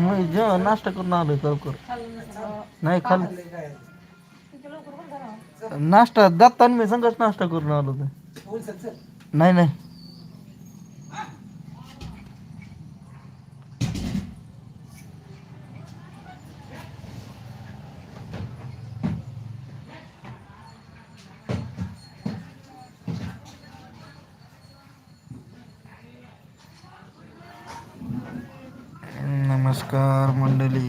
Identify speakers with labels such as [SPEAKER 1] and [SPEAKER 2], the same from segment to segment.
[SPEAKER 1] मग नाश्ता करून आलोय लवकर. नाही खाल. नाश्ता दातान मी संगच नाश्ता करून आलो होतो. नाही नाही नमस्कार मंडळी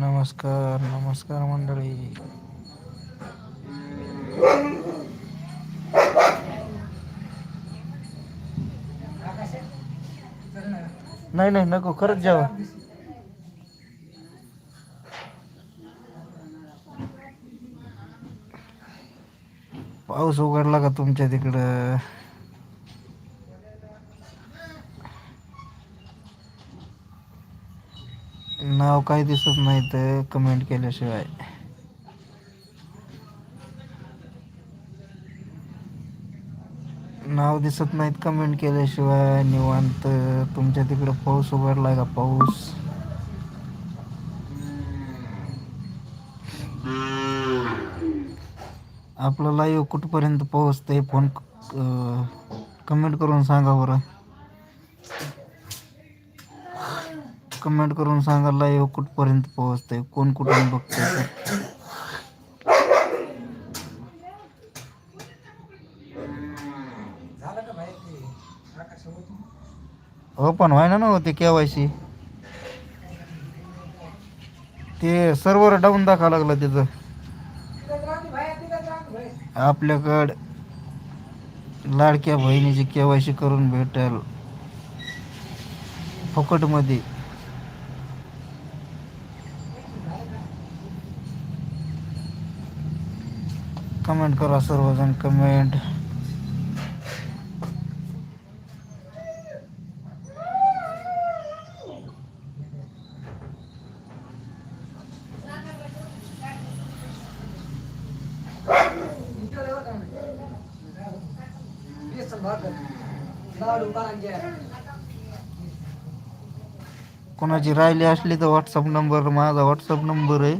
[SPEAKER 1] नमस्कार नमस्कार मंडळी. नाही नाही नको खरंच जेवा. पाऊस उघडला का तुमच्या तिकडं? नाव काही दिसत नाही तर कमेंट केल्याशिवाय. नाव दिसत नाहीत कमेंट केल्याशिवाय निवांत. तुमच्या तिकडं पाऊस उघडलाय का पाऊस? आपलं लाईव्ह कुठपर्यंत पोहोचते फोन कमेंट करून सांगा बरं. कमेंट करून सांगा लाईव्ह कुठपर्यंत पोहोचतंय कोण कुठून बघतंय हो पण व्हायना ना होते केवायसी ते सर्व्हर डाऊन दाखवा लागला त्याचं आपल्याकड लाडक्या बहिणीची केवायसी करून भेटेल. फुकटमध्ये. कमेंट करा सर्वजण कमेंट. कोणाची राहिली असली तर व्हॉट्सअप नंबर माझा व्हॉट्सअप नंबर आहे.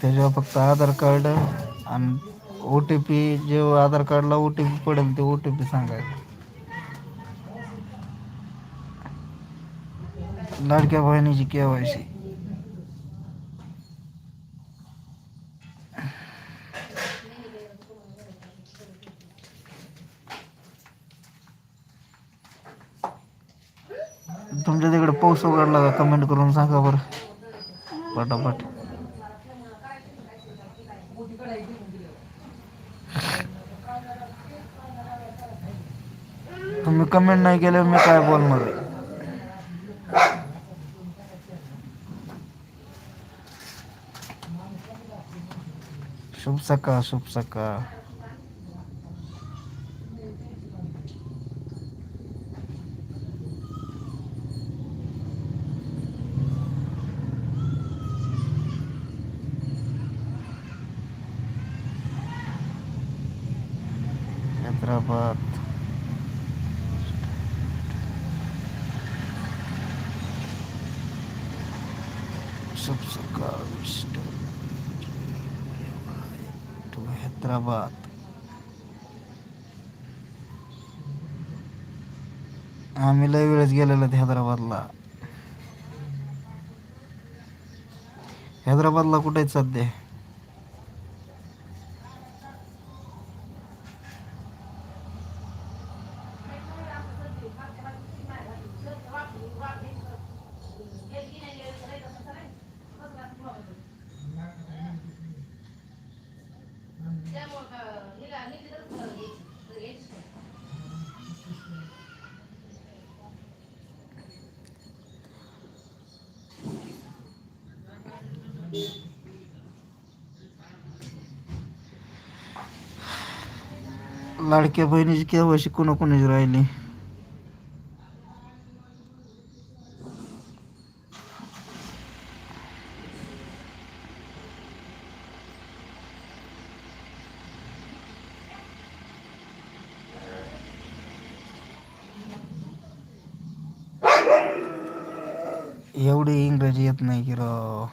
[SPEAKER 1] त्याच्यावर फक्त आधार कार्ड आणि ओ टी पी जे आधार कार्डला ओ टी पी पडेल ते ओ टी पी सांगायचं. लाडक्या बहिणीची केवायसी तुमच्या तिकडे पाऊस उघडला का? कमेंट करून सांगा बरं. पटापट. तुम्ही कमेंट नाही केल्यावर मी काय बोलणार? शुभ सका शुभ सका हैदराबाद। शुभ सकाळ टू हैदराबाद। आम्ही लय वेळेस गेलेलो हैदराबादला। हैदराबादला कुठे आहेत सध्या? लाडक्या बहिणीची केव्हाशी कोणा कोणाची राहिली? एवढी इंग्रजी येत नाही की राव.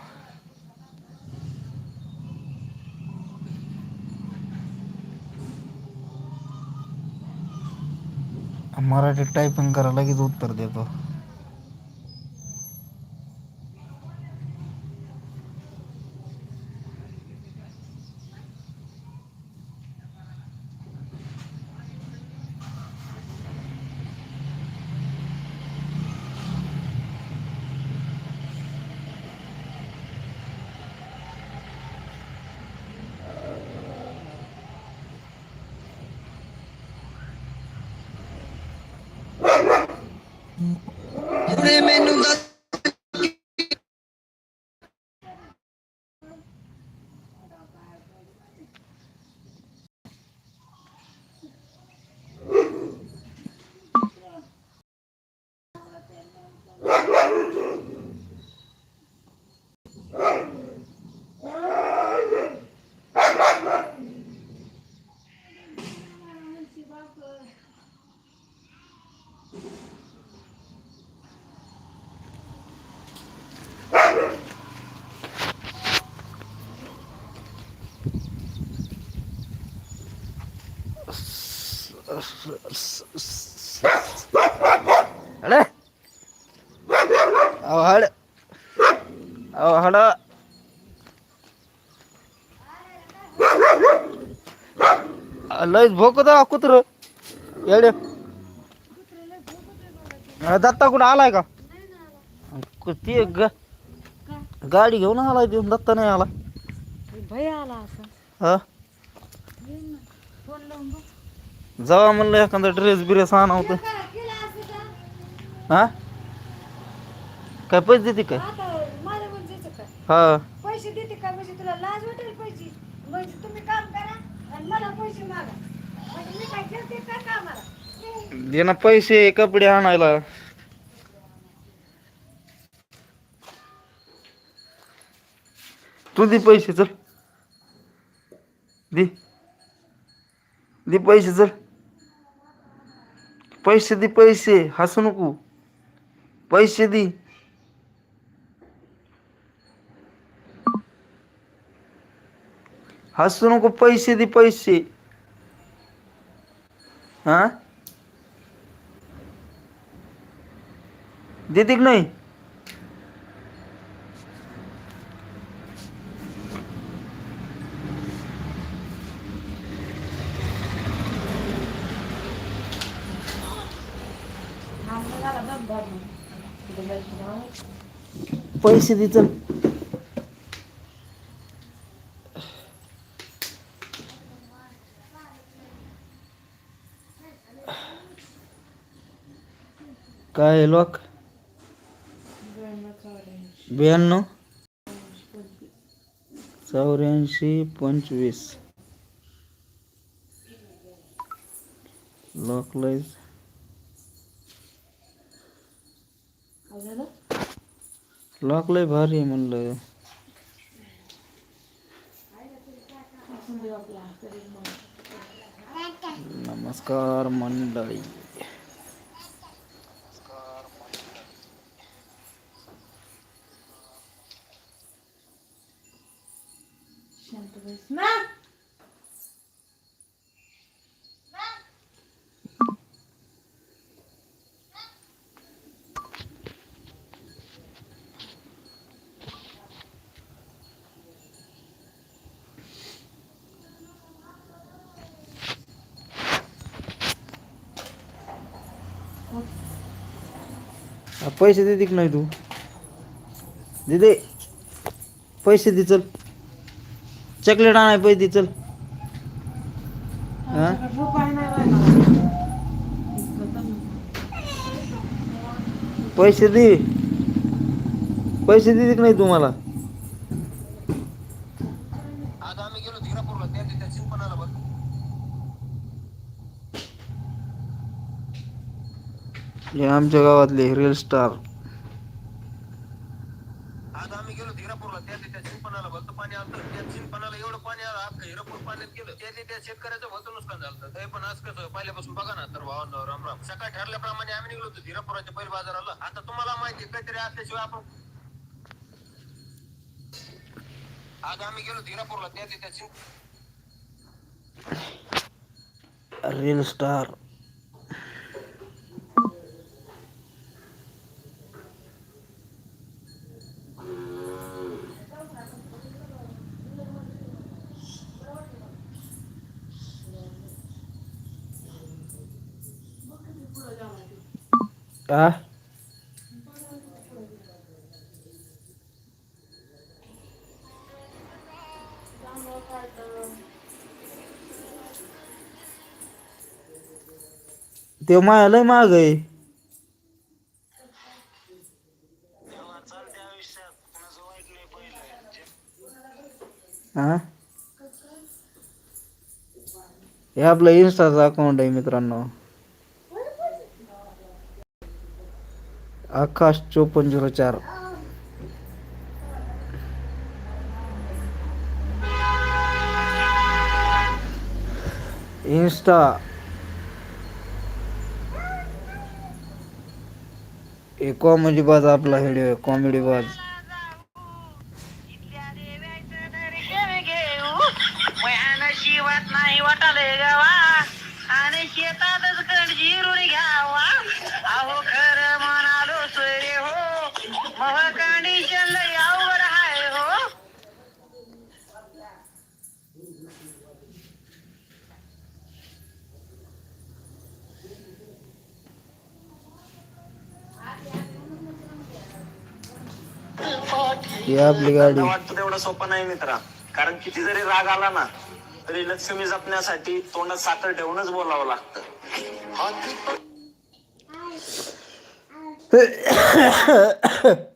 [SPEAKER 1] मराठीत टायपिंग करा लगेच उत्तर देतो. ਨੇ ਮੈਨੂੰ ਦੱਸ हड अहो हड लयच भोकत कुत्र येडे दत्ता कुठं आलाय का ती ग गाडी घेऊन आलाय देऊन दत्ता नाही आला
[SPEAKER 2] भय आला असा
[SPEAKER 1] हा
[SPEAKER 2] फोन लावून बघ
[SPEAKER 1] जावा म्हणलं एखादा ड्रेस बिरेस आणा होतं हा? काय पैसे देते काय? हा.
[SPEAKER 2] पैसे देते का? म्हणजे तुला लाज वाटेल पैसे. म्हणजे तुम्ही काम करा आणि मला पैसे मागा. म्हणजे मी काय करते का कामाला?
[SPEAKER 1] दे ना पैसे कपडे आणायला. तू दे पैसे चल. दे. दे पैसे चल. पैसे दे पैसे. हसू नको. पैसे दे. हसू नको पैसे दे पैसे. हा? देते की नाही? पैसे दे चल. काय लोक ब्याण्णव. चौऱ्याऐंशी पंचवीस. लॉक लाईज लॉक लय भारी आहे म्हणलं. नमस्कार मंडळी.
[SPEAKER 2] शांत
[SPEAKER 1] पैसे देते की नाही तू. दे दे. पैसे दे चल. चॉकलेट आणाय पैसे दे चल. पैसे दे. पैसे देते की नाही तुम्हाला हे आमच्या गावातले रील स्टार
[SPEAKER 3] आज आम्ही गेलो हिरापूरला. त्या त्या शिंपणाला भलतं पाणी आलं त्या शिंपणाला एवढं पाणी आलं अख्खं हिरापूर पाण्यात गेलं. त्या त्या शेतकऱ्याचं भलतं नुकसान झालं ते पण आज कसं पहिल्यापासून बघा ना तर भावांनो राम राम सकाळी ठरल्याप्रमाणे आम्ही निघलो होतो हिरापुराच्या बैल बाजाराला. आता तुम्हाला माहिती काहीतरी असल्याशिवाय आपण आज आम्ही गेलो हिरापूरला. त्या त्या शिंप
[SPEAKER 1] रील स्टार आ ते माया लय माग आहे हा हे आपलं इन्स्टाचं अकाउंट आहे मित्रांनो आकाश चोपन्न झिरो चार. इन्स्टा एक कॉमेडी बाज आपला व्हिडिओ कॉमेडी बाज
[SPEAKER 4] ही
[SPEAKER 1] आपली गाडी.
[SPEAKER 5] वाटतं तेवढं सोपं नाही मित्रा. कारण किती जरी राग आला ना तरी लक्ष्मी जपण्यासाठी तोंडात साखर ठेवूनच बोलावं लागतं. हा, ती